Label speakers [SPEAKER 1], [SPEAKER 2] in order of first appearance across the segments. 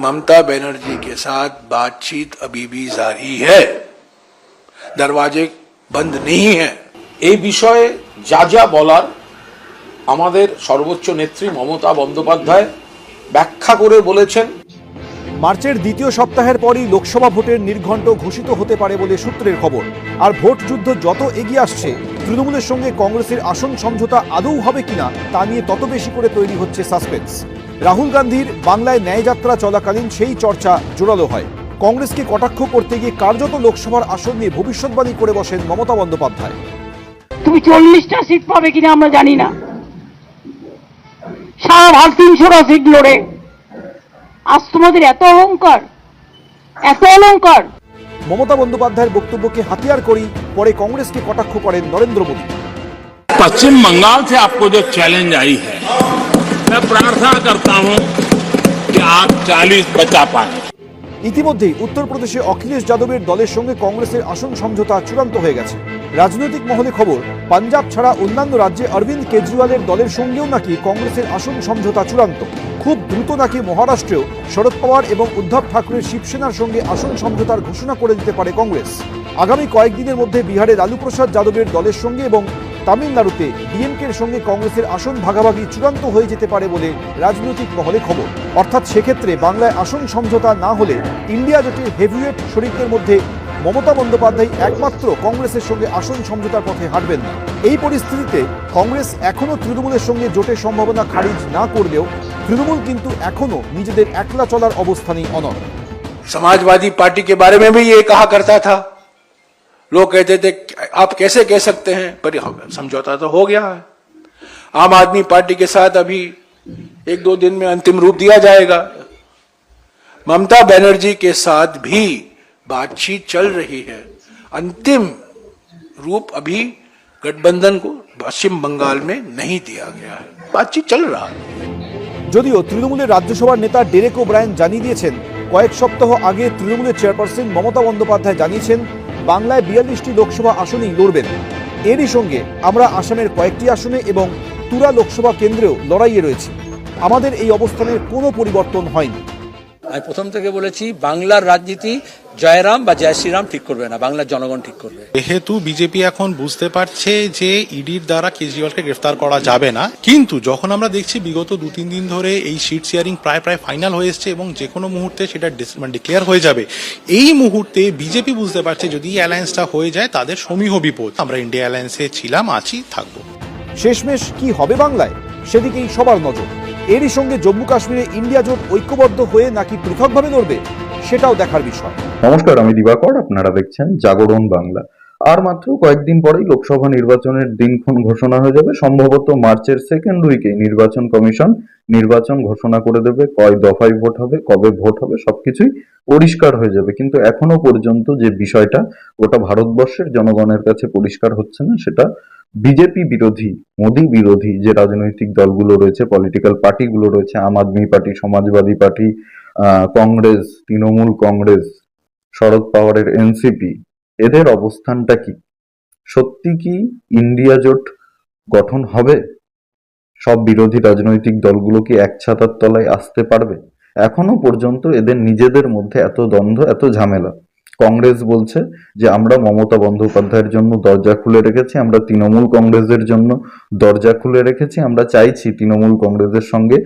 [SPEAKER 1] ममता बनर्जी के साथ बातचीत अभी भी जारी है दरवाजे बंद नहीं है
[SPEAKER 2] এই বিষয়ে যা যা বলার আমাদের সর্বোচ্চ নেত্রী মমতা বন্দ্যোপাধ্যায় ব্যাখ্যা করে বলেছেন
[SPEAKER 3] মার্চের দ্বিতীয় সপ্তাহের পরই লোকসভা ভোটের নির্ঘণ্ট ঘোষিত হতে পারে বলে সূত্রের খবর আর ভোট যুদ্ধ যত এগিয়ে আসছে তৃণমূলের সঙ্গে কংগ্রেসের আসন সমঝোতা আদৌ হবে কিনা তা নিয়ে তত বেশি করে তৈরি হচ্ছে সাসপেন্স রাহুল গান্ধীর বাংলায় ন্যায়যাত্রা চলাকালীন সেই চর্চা জোরালো হয় কংগ্রেসকে কটাক্ষ করতে গিয়ে কার্যত লোকসভার আসন নিয়ে ভবিষ্যৎবাণী করে বসেন মমতা বন্দ্যোপাধ্যায়
[SPEAKER 4] তুমি চল্লিশটা সিট পাবে কিনা আমরা জানি না সারা ভাগ তিনশোটা সিট লড়ে আজ তোমাদের এত অহংকার এত অলঙ্কার
[SPEAKER 3] মমতা বন্দ্যোপাধ্যায়ের বক্তব্যকে হাতিয়ার করেই পরে কংগ্রেসকে কটাক্ষ করেন নরেন্দ্র মোদী
[SPEAKER 5] पश्चिम बंगाल से आपको जो चैलेंज आई है मैं प्रार्थना करता हूं कि आप 40 बचा पाए
[SPEAKER 3] ইতিমধ্যেই উত্তরপ্রদেশে অখিলেশ যাদবের দলের সঙ্গে কংগ্রেসের আসন সমঝোতা চূড়ান্ত হয়ে গেছে রাজনৈতিক মহলে খবর পাঞ্জাব ছাড়া অন্যান্য রাজ্যে অরবিন্দ কেজরিওয়ালের দলের সঙ্গেও নাকি কংগ্রেসের আসন সমঝোতা চূড়ান্ত খুব দ্রুত নাকি মহারাষ্ট্রেও শরদ পাওয়ার এবং উদ্ধব ঠাকুরের শিবসেনার সঙ্গে আসন সমঝোতার ঘোষণা করে দিতে পারে কংগ্রেস আগামী কয়েকদিনের মধ্যে বিহারে লালু প্রসাদ যাদবের দলের সঙ্গে এবং তামিলনাড়ুতে ডিএমকের সঙ্গে কংগ্রেসের আসন ভাগাভাগি চূড়ান্ত হয়ে যেতে পারে বলে রাজনৈতিক মহলে খবর অর্থাৎ সেক্ষেত্রে বাংলায় আসন সমঝোতা না হলে ইন্ডিয়া জোটের হেভিওয়েট শরিকদের মধ্যে মমতা বন্দ্যোপাধ্যায় একমাত্র কংগ্রেসের সঙ্গে আসন সমঝোতার পথে হাঁটবেন না এই পরিস্থিতিতে কংগ্রেস এখনও তৃণমূলের সঙ্গে জোটের সম্ভাবনা খারিজ না করলেও তৃণমূল কিন্তু এখনও নিজেদের একলা চলার অবস্থানেই অনড়
[SPEAKER 1] समाजवादी पार्टी के बारे में भी ये कहा करता था लोग कहते थे आप कैसे कह सकते हैं पर हम- समझौता तो हो गया है आम आदमी पार्टी के साथ अभी एक दो दिन में अंतिम रूप दिया जाएगा ममता बनर्जी के साथ भी बातचीत चल रही है अंतिम रूप अभी गठबंधन को पश्चिम बंगाल में नहीं दिया गया है बातचीत चल रहा है
[SPEAKER 3] যদিও তৃণমূলের রাজ্যসভার নেতা ডেরেক ওব্রায়ন জানিয়ে দিয়েছেন কয়েক সপ্তাহ আগে তৃণমূলের চেয়ারপারসন মমতা বন্দ্যোপাধ্যায় জানিয়েছেন বাংলায় বিয়াল্লিশটি লোকসভা আসনেই লড়বেন। এরই সঙ্গে আমরা আসামের কয়েকটি আসনে এবং তুরা লোকসভা কেন্দ্রেও লড়াইয়ে রয়েছে। আমাদের এই অবস্থানের কোনো পরিবর্তন হয়নি।
[SPEAKER 6] আমি প্রথম থেকে বলেছি বাংলার রাজনীতি জয়রাম বা জয় শ্রীরাম ঠিক করবে না বাংলার জনগণ ঠিক করবে।
[SPEAKER 7] যেহেতু বিজেপি এখন বুঝতে পারছে যে ইডির দ্বারা কেজরিওয়ালকে গ্রেফতার করা যাবে না কিন্তু যখন আমরা দেখছি বিগত দু তিন দিন ধরে এই সিট শেয়ারিং প্রায় প্রায় ফাইনাল হয়ে এসছে এবং যে কোনো মুহূর্তে সেটা ডিক্লেয়ার হয়ে যাবে। এই মুহূর্তে বিজেপি বুঝতে পারছে যদি এই অ্যালায়েন্সটা হয়ে যায় তাদের সমীহ বিপদ। আমরা ইন্ডিয়া অ্যালায়েন্সে ছিলাম আছি থাকব।
[SPEAKER 3] শেষমেশ কি হবে বাংলায়? সেদিকেই সবার নজর। এরই সঙ্গে জম্মু কাশ্মীরে ইন্ডিয়া জোট ঐক্যবদ্ধ হয়ে নাকি পৃথকভাবে লড়বে, সেটাও দেখার বিষয়।
[SPEAKER 8] নমস্কার, আমি দিবাকর, আপনারা দেখছেন জাগরণ বাংলা। আর মাত্র কয়েকদিন পরেই লোকসভা নির্বাচনের দিনক্ষণ ঘোষণা হয়ে যাবে। সম্ভবত মার্চের সেকেন্ড উইকে নির্বাচন কমিশন নির্বাচন ঘোষণা করে দেবে, কয় দফায় ভোট হবে, কবে ভোট হবে, সবকিছুই পরিষ্কার হয়ে যাবে। কিন্তু এখনও পর্যন্ত যে বিষয়টা, গোটা ভারতবর্ষের জনগণের কাছে পরিষ্কার হচ্ছে না, সেটা বিজেপি বিরোধী, মোদী বিরোধী যে রাজনৈতিক দলগুলো রয়েছে পলিটিক্যাল পার্টিগুলো রয়েছে, আম আদমি পার্টি, সমাজবাদী পার্টি কংগ্রেস, তৃণমূল কংগ্রেস, শরদ পাওয়ারের এনসিপি, এদের অবস্থানটা কি? সত্যি কি ইন্ডিয়া জোট গঠন হবে? সব বিরোধী রাজনৈতিক দলগুলো কি এক ছাতার তলায় আসতে পারবে? এখনও পর্যন্ত এদের নিজেদের মধ্যে এত দ্বন্দ্ব, এত ঝামেলা। কংগ্রেস বলছে যে, আমরা মমতা বন্দ্যোপাধ্যায়ের জন্য দরজা খুলে রেখেছি, আমরা তৃণমূল কংগ্রেসের জন্য দরজা খুলে রেখেছি, আমরা চাইছি তৃণমূল কংগ্রেসের সঙ্গে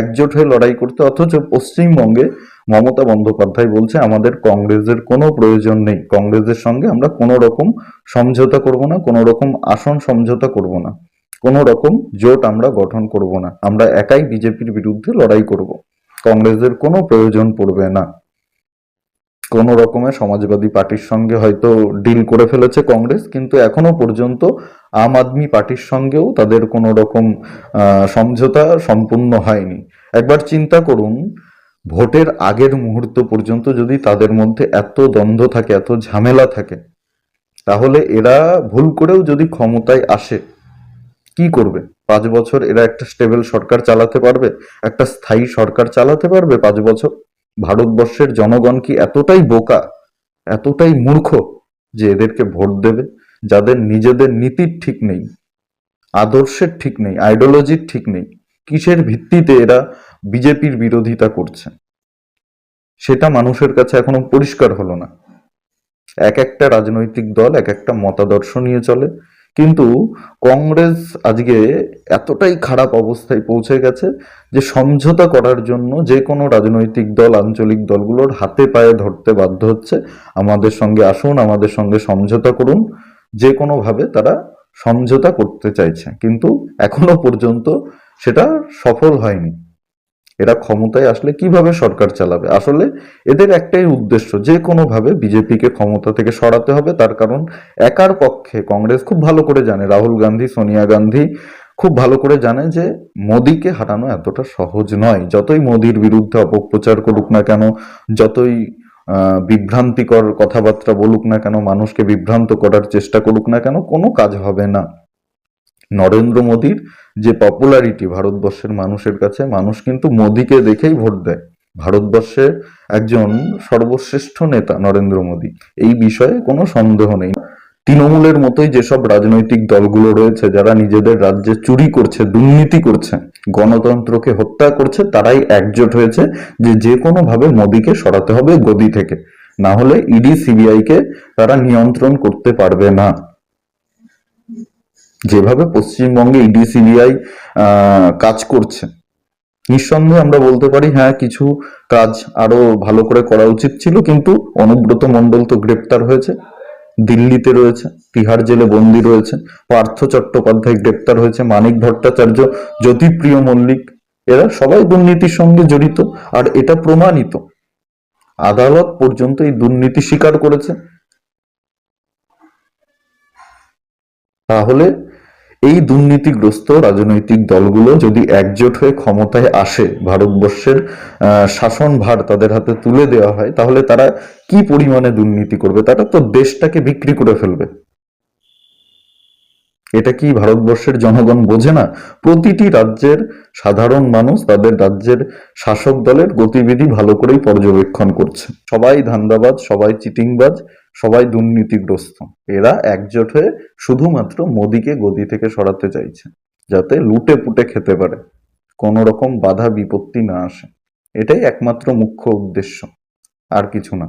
[SPEAKER 8] একজোট হয়ে লড়াই করতে। অথচ পশ্চিমবঙ্গে মমতা বন্দ্যোপাধ্যায় বলছে, আমাদের কংগ্রেসের কোনো প্রয়োজন নেই, কংগ্রেসের সঙ্গে আমরা কোনো রকম সমঝোতা করব না, কোনো রকম আসন সমঝোতা করব না, কোনো রকম জোট আমরা গঠন করব না, আমরা একাই বিজেপির বিরুদ্ধে লড়াই করব, কংগ্রেসের কোনো প্রয়োজন পড়বে না। কোনো রকমের সমাজবাদী পার্টির সঙ্গে হয়তো ডিল করে ফেলেছে কংগ্রেস, কিন্তু এখনও পর্যন্ত আম আদমি পার্টির সঙ্গেও তাদের কোনো রকম সমঝোতা সম্পূর্ণ হয়নি। একবার চিন্তা করুন, ভোটের আগের মুহূর্ত পর্যন্ত যদি তাদের মধ্যে এত দ্বন্দ্ব থাকে, এত ঝামেলা থাকে, তাহলে এরা ভুল করেও যদি ক্ষমতায় আসে, কি করবে? পাঁচ বছর এরা একটা স্টেবল সরকার চালাতে পারবে? একটা স্থায়ী সরকার চালাতে পারবে পাঁচ বছর? ভারতবর্ষের জনগণ কি এতটাই বোকা, এতটাই মূর্খ যে এদেরকে ভোট দেবে? যাদের নিজেদের নীতির ঠিক নেই, আদর্শের ঠিক নেই আইডিওলজির ঠিক নেই, কিসের ভিত্তিতে এরা বিজেপির বিরোধিতা করছে? সেটা মানুষের কাছে এখনও পরিষ্কার হলো না। এক একটা রাজনৈতিক দল, এক একটা মতাদর্শ নিয়ে চলে কিন্তু কংগ্রেস আজকে এতটাই খারাপ অবস্থায় পৌঁছে গেছে যে সমঝোতা করার জন্য যে কোনো রাজনৈতিক দল, আঞ্চলিক দলগুলোর হাতে পায়ে ধরতে বাধ্য হচ্ছে। আমাদের সঙ্গে আসুন, আমাদের সঙ্গে সমঝোতা করুন। যে কোনোভাবে তারা সমঝোতা করতে চাইছে। কিন্তু এখনও পর্যন্ত সেটা সফল হয়নি। এরা ক্ষমতায় আসলে কীভাবে সরকার চালাবে? আসলে এদের একটাই উদ্দেশ্য, যে কোনোভাবে বিজেপিকে ক্ষমতা থেকে সরাতে হবে। তার কারণ একার পক্ষে কংগ্রেস খুব ভালো করে জানে, রাহুল গান্ধী, সোনিয়া গান্ধী খুব ভালো করে জানে যে মোদীকে হারানো এতটা সহজ নয়। যতই মোদীর বিরুদ্ধে অপপ্রচার করুক না কেন, যতই বিভ্রান্তিকর কথাবার্তা বলুক না কেন, মানুষকে বিভ্রান্ত করার চেষ্টা করুক না কেন, কোনো কাজ হবে না। নরেন্দ্র মোদীর যে পপুলারিটি ভারতবর্ষের মানুষের কাছে, মানুষ কিন্তু মোদীকে দেখেই ভোট দেয়। ভারতবর্ষের একজন সর্বশ্রেষ্ঠ নেতা নরেন্দ্র মোদী, এই বিষয়ে কোনো সন্দেহ নেই। তৃণমূলের মতোই যেসব রাজনৈতিক দলগুলো রয়েছে, যারা নিজেদের রাজ্যে চুরি করছে, দুর্নীতি করছে, গণতন্ত্রকে হত্যা করছে, তারাই একজোট হয়েছে যে যে কোনো ভাবে মোদীকে সরাতে হবে গদি থেকে। না হলে ইডি, সিবিআই কে তারা নিয়ন্ত্রণ করতে পারবে না। যেভাবে পশ্চিমবঙ্গে ইডি সিবিআই কাজ করছে। নিঃসন্দেহে আমরা বলতে পারি হ্যাঁ কিছু কাজ আরও ভালো করে করা উচিত ছিল, কিন্তু অনুব্রত মণ্ডল তো গ্রেপ্তার হয়েছে, দিল্লিতে রয়েছে, তিহার জেলে বন্দী রয়েছে, পার্থ চট্টোপাধ্যায় গ্রেপ্তার হয়েছে, মানিক ভট্টাচার্য, জ্যোতিপ্রিয় মল্লিক, এরা সবাই দুর্নীতির সঙ্গে জড়িত, আর এটা প্রমাণিত। আদালত পর্যন্ত এই দুর্নীতি স্বীকার করেছে। তাহলে এই দুর্নীতিগ্রস্ত রাজনৈতিক দলগুলো যদি একজোট হয়ে ক্ষমতায় আসে, ভারতবর্ষের শাসনভার তাদের হাতে তুলে দেওয়া হয়, তাহলে তারা কি পরিমাণে দুর্নীতি করবে? তারা তো দেশটাকে বিক্রি করে ফেলবে। এটা কি ভারতবর্ষের জনগণ বোঝে না? প্রতিটি রাজ্যের সাধারণ মানুষ তাদের রাজ্যের শাসক দলের গতিবিধি ভালো করেই পর্যবেক্ষণ করছে। সবাই ধান্দাবাজ, সবাই চিটিংবাজ, সবাই দুর্নীতিগ্রস্ত। এরা একজোট হয়ে শুধুমাত্র মোদিকে গদি থেকে সরাতে চাইছে, যাতে লুটে পুটে খেতে পারে। কোনো রকম বাধা বিপত্তি না আসে। এটাই একমাত্র মুখ্য উদ্দেশ্য, আর কিছু না।